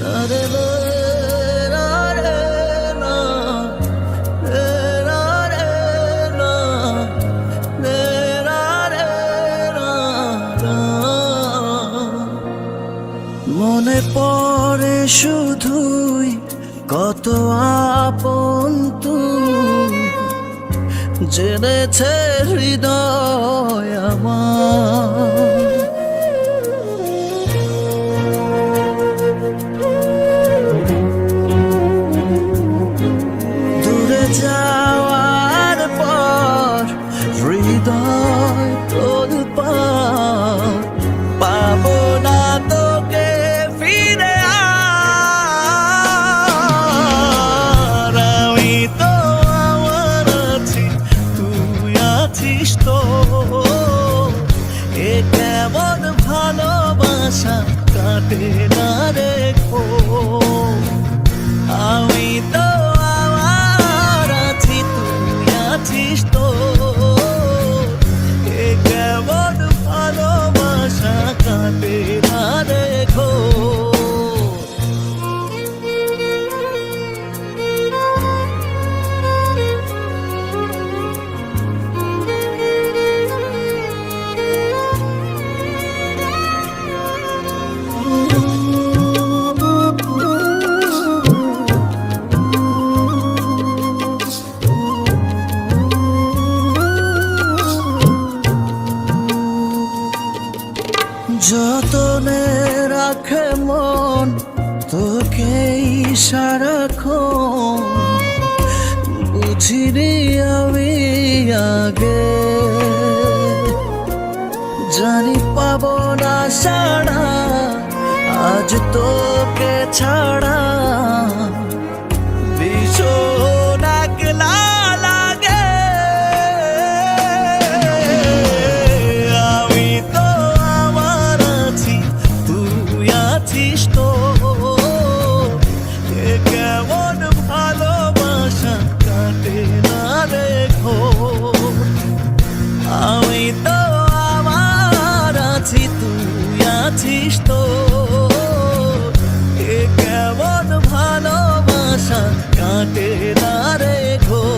Another শুধুই কত আপন তুমি জেনেছে হৃদয় আমার। রাখে মন তোকেই সারাক্ষণ বুঝিনি আমি আগে, জানি পাব না সাড়া, আজ তোকে ছাড়া। ভীষণ আছিস তো? কেমন ভালোবাসা কাটে না রে কাটে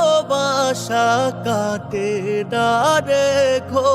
ভালোবাসা কাটে না রেখো